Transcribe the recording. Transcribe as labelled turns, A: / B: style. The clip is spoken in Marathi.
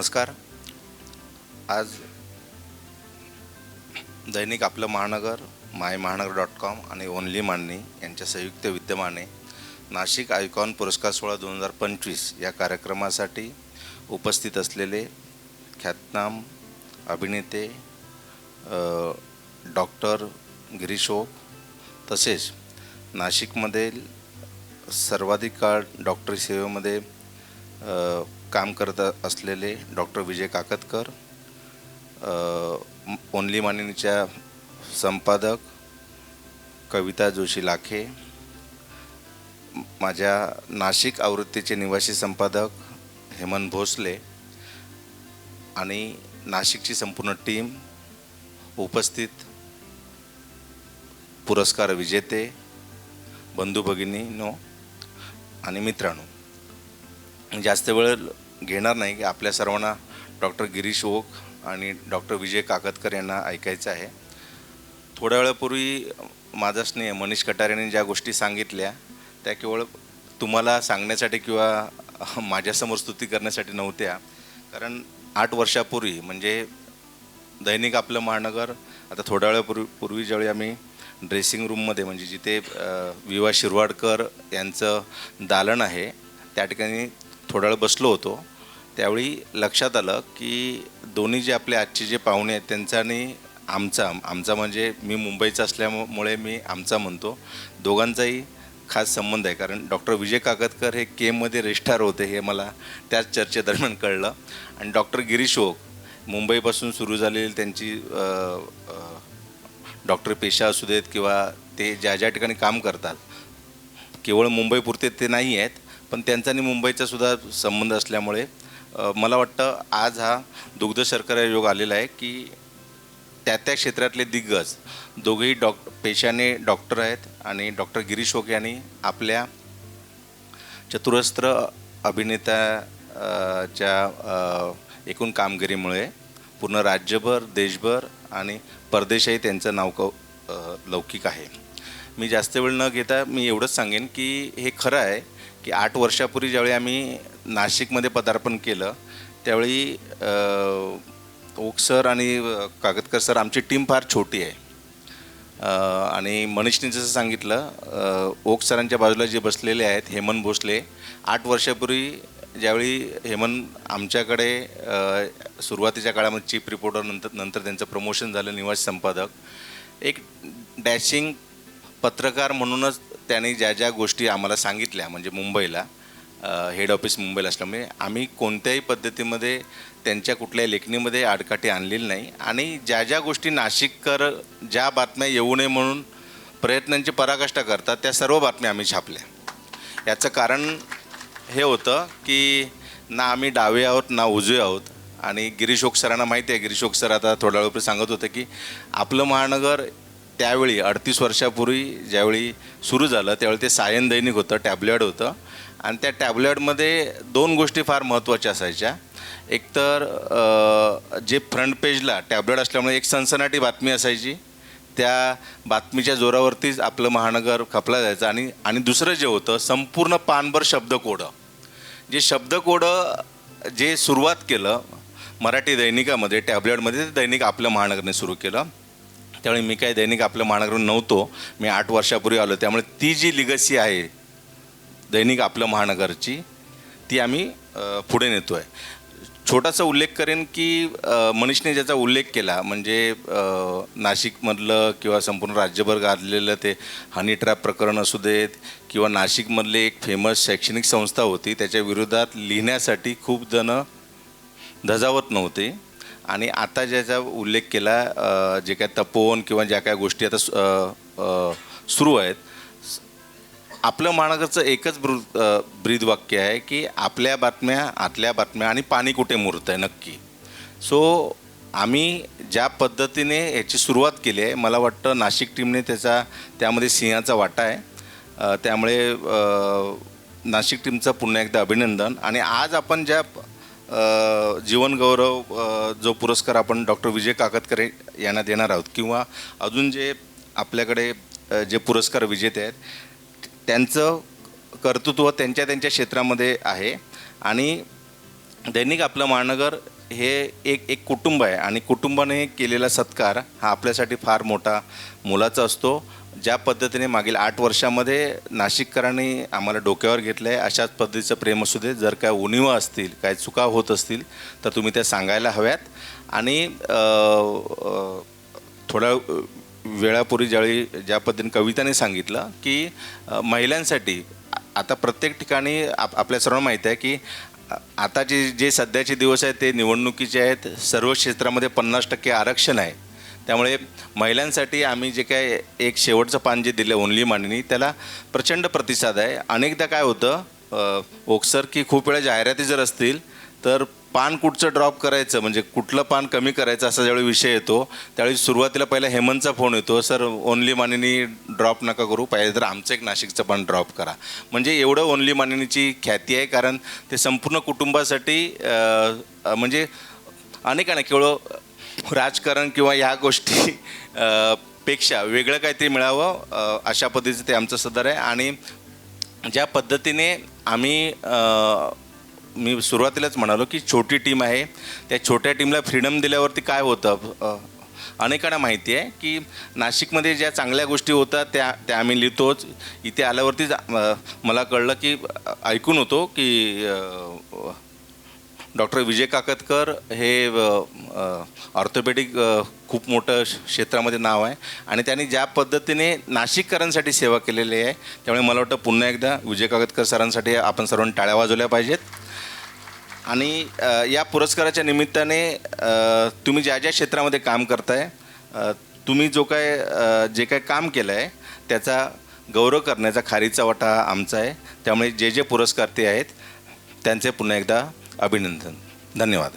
A: नमस्कार. आज दैनिक आपलं महानगर माय महानगर डॉट कॉम आणि ओनली मांडणी यांच्या संयुक्त विद्यमाने नाशिक आयकॉन पुरस्कार सोहळा दोन हजार पंचवीस या कार्यक्रमासाठी उपस्थित असलेले ख्यातनाम अभिनेते डॉक्टर गिरीश ओक तसेच नाशिकमधील सर्वाधिक काळ डॉक्टरी सेवेमध्ये काम करत असलेले डॉक्टर विजय काकतकर ओनली मानिनीच्या संपादक कविता जोशी लाखे माझ्या नाशिक आवृत्तीचे निवासी संपादक हेमंत भोसले आणि नाशिकची संपूर्ण टीम उपस्थित पुरस्कार विजेते बंधू भगिनीनो आणि मित्रांनो. जास्त वेळ घेणार नाही की आपल्या सर्वांना डॉक्टर गिरीश ओक आणि डॉक्टर विजय काकतकर यांना ऐकायचं आहे. थोड्या वेळापूर्वी माझा स्नेह मनीष कटारेने ज्या गोष्टी सांगितल्या त्या केवळ तुम्हाला सांगण्यासाठी किंवा माझ्यासमोर स्तुती करण्यासाठी नव्हत्या. कारण आठ वर्षापूर्वी म्हणजे दैनिक आपलं महानगर आता थोड्या वेळापूर्वी पूर्वी ज्यावेळी आम्ही ड्रेसिंग रूममध्ये म्हणजे जिथे वि विवा शिरवाडकर यांचं दालन आहे त्या ठिकाणी थोडा वेळ बसलो होतो. त्यावेळी लक्षात आलं की दोन्ही जे आपले आजचे जे पाहुणे आहेत त्यांचा आणि आमचा आमचा म्हणजे मी मुंबईचा असल्यामुळे मी आमचा म्हणतो दोघांचाही खास संबंध आहे. कारण डॉक्टर विजय काकतकर हे केममध्ये रजिस्ट्रार होते हे मला त्याच चर्चेदरम्यान कळलं. आणि डॉक्टर गिरीश ओक मुंबईपासून सुरू झालेली त्यांची डॉक्टर पेशा असू देत किंवा ते ज्या ज्या ठिकाणी काम करतात केवळ मुंबईपुरते ते नाही आहेत पण त्यांचा आणि मुंबईचा सुद्धा संबंध असल्यामुळे मला वाटतं आज हा दुग्ध शर्करा योग आलेला आहे की त्या त्या क्षेत्रातले दिग्गज दोघेही डॉक पेशाने डॉक्टर आहेत आणि डॉक्टर गिरीश ओके यांनी आपल्या चतुरस्त्र अभिनेताच्या च्या एकूण कामगिरीमुळे पूर्ण राज्यभर देशभर आणि परदेशही त्यांचं नाव कौ लौकिक आहे. मी जास्त वेळ न घेता मी एवढंच सांगेन की हे खरं आहे. की आठ वर्षापूर्वी ज्यावेळी आम्ही नाशिकमध्ये पदार्पण केलं त्यावेळी ओक सर आणि कागदकर सर आमची टीम फार छोटी आहे. आणि मनीषने जसं सांगितलं ओक सरांच्या बाजूला जे बसलेले आहेत हेमंत भोसले आठ वर्षापूर्वी ज्यावेळी हेमंत आमच्याकडे सुरुवातीच्या काळामध्ये चीफ रिपोर्टर नंतर नंतर त्यांचं प्रमोशन झालं निवास संपादक एक डॅशिंग पत्रकार म्हणूनच त्यांनी ज्या ज्या गोष्टी आम्हाला सांगितल्या म्हणजे मुंबईला हेड ऑफिस मुंबईला असल्यामुळे आम्ही कोणत्याही पद्धतीमध्ये त्यांच्या कुठल्याही लेखणीमध्ये आडकाठी आणलेली नाही. आणि ज्या ज्या गोष्टी नाशिककर ज्या बातम्या येऊ नये म्हणून प्रयत्नांची पराकाष्ठा करतात त्या सर्व बातम्या आम्ही छापल्या. याचं कारण हे होतं की ना आम्ही डावे आहोत ना उजवे आहोत. आणि गिरीशोक सरांना माहिती आहे गिरीशोक सर आता थोड्या वेळपूर्वी सांगत होते की आपलं महानगर त्यावेळी अडतीस वर्षापूर्वी ज्यावेळी सुरू झालं त्यावेळी ते सायन दैनिक होतं टॅबलेट होतं. आणि त्या टॅबलेटमध्ये दोन गोष्टी फार महत्त्वाच्या असायच्या. एकतर जे फ्रंट पेजला टॅबलेट असल्यामुळे एक सनसनाटी बातमी असायची. त्या बातमीच्या जोरावरतीच आपलं महानगर खपला जायचं आणि आणि दुसरं जे होतं संपूर्ण पानभर शब्दकोडं. जे शब्दकोडं जे सुरुवात केलं मराठी दैनिकामध्ये टॅबलेटमध्ये ते दैनिक आपलं महानगरने सुरू केलं. त्यामुळे मी काय दैनिक आपलं महानगर नव्हतो. मी आठ वर्षापूर्वी आलो. त्यामुळे ती जी लिगसी आहे दैनिक आपलं महानगरची ती आम्ही पुढे नेतो आहे छोटासा उल्लेख करेन की मनीषने ज्याचा उल्लेख केला म्हणजे नाशिकमधलं किंवा संपूर्ण राज्यभर गाजलेलं ते हनी ट्रॅप प्रकरण असू देत किंवा नाशिकमधले एक फेमस शैक्षणिक संस्था होती त्याच्या विरोधात लिहिण्यासाठी खूप जणं धजावत नव्हते. आणि आता ज्याचा उल्लेख केला जे काय तपोवन किंवा ज्या काय गोष्टी आता सुरू आहेत आपलं महानगरचं एकच ब्रीद वाक्य आहे की आपल्या बातम्या आतल्या बातम्या आणि पाणी कुठे मुरतं आहे नक्की. सो आम्ही ज्या पद्धतीने याची सुरुवात केली आहे मला वाटतं नाशिक टीमने त्याचा त्यामध्ये सिंहाचा वाटा आहे. त्यामुळे नाशिक टीमचं पुन्हा एकदा अभिनंदन. आणि आज आपण ज्या जीवनगौरव जो पुरस्कार आपण डॉक्टर विजय काकतकर यांना देणार आहोत किंवा अजून जे आपल्याकडे जे पुरस्कार विजेते आहेत त्यांचं कर्तृत्व त्यांच्या त्यांच्या क्षेत्रामध्ये आहे आणि दैनिक आपलं महानगर हे एक एक कुटुंब आहे आणि कुटुंबाने केलेला सत्कार हा आपल्यासाठी फार मोठा मोलाचा असतो. ज्या पद्धतीने मागील आठ वर्षामध्ये नाशिककरांनी आम्हाला डोक्यावर घेतलं आहे अशाच पद्धतीचं प्रेम असू दे जर काय उणिवा असतील काय चुका होत असतील तर तुम्ही त्या सांगायला हव्यात. आणि थोड्या वेळापूर्वी ज्यावेळी ज्या पद्धतीने कविताने सांगितलं की महिलांसाठी आता प्रत्येक ठिकाणी आप आपल्या सर्वांना माहीत आहे की आता जे जे सध्याचे दिवस आहेत ते निवडणुकीचे आहेत सर्व क्षेत्रामध्ये पन्नास टक्के आरक्षण आहे. त्यामुळे महिलांसाठी आम्ही जे काय एक शेवटचं पान जे दिलं ओनली मांडणी त्याला प्रचंड प्रतिसाद आहे. अनेकदा काय होतं ओक्सर की खूप वेळा जाहिराती जर असतील तर पान कुठचं ड्रॉप करायचं म्हणजे कुठलं पान कमी करायचं असा ज्यावेळी विषय येतो त्यावेळी सुरुवातीला पहिला हेमंतचा फोन येतो सर ओनली मानिनी ड्रॉप नका करू पाहिजे तर आमचं एक नाशिकचं पान ड्रॉप करा. म्हणजे एवढं ओनली मानिनीची ख्याती आहे कारण ते संपूर्ण कुटुंबासाठी म्हणजे अनेकांना केवळ राजकारण किंवा ह्या गोष्टी पेक्षा वेगळं काहीतरी मिळावं अशा पद्धतीचं ते आमचं सदर आहे. आणि ज्या पद्धतीने आम्ही मी सुरुवातीलाच म्हणालो की छोटी टीम आहे. त्या छोट्या टीमला फ्रीडम दिल्यावरती काय होतं? अनेकांना माहिती आहे की नाशिकमध्ये ज्या चांगल्या गोष्टी होतात त्या त्या आम्ही लिहितोच. इथे आल्यावरतीच मला कळलं की ऐकून होतो की डॉक्टर विजय काकतकर हे ऑर्थोपेडिक खूप मोठं श- क्षेत्रामध्ये नाव आहे. आणि त्यांनी ज्या पद्धतीने नाशिककरांसाठी सेवा केलेली आहे त्यामुळे मला वाटतं पुन्हा एकदा विजय काकतकर सरांसाठी आपण सर्वांनी टाळ्या वाजवल्या पाहिजेत. आणि या पुरस्काराच्या निमित्ताने तुम्ही ज्या ज्या क्षेत्रामध्ये काम करताय तुम्ही जो काय जे काय काम केलं आहे त्याचा गौरव करण्याचा खारीचा वाटा आमचा आहे. त्यामुळे जे जे पुरस्कार ते आहेत त्यांचे पुन्हा एकदा अभिनंदन. धन्यवाद.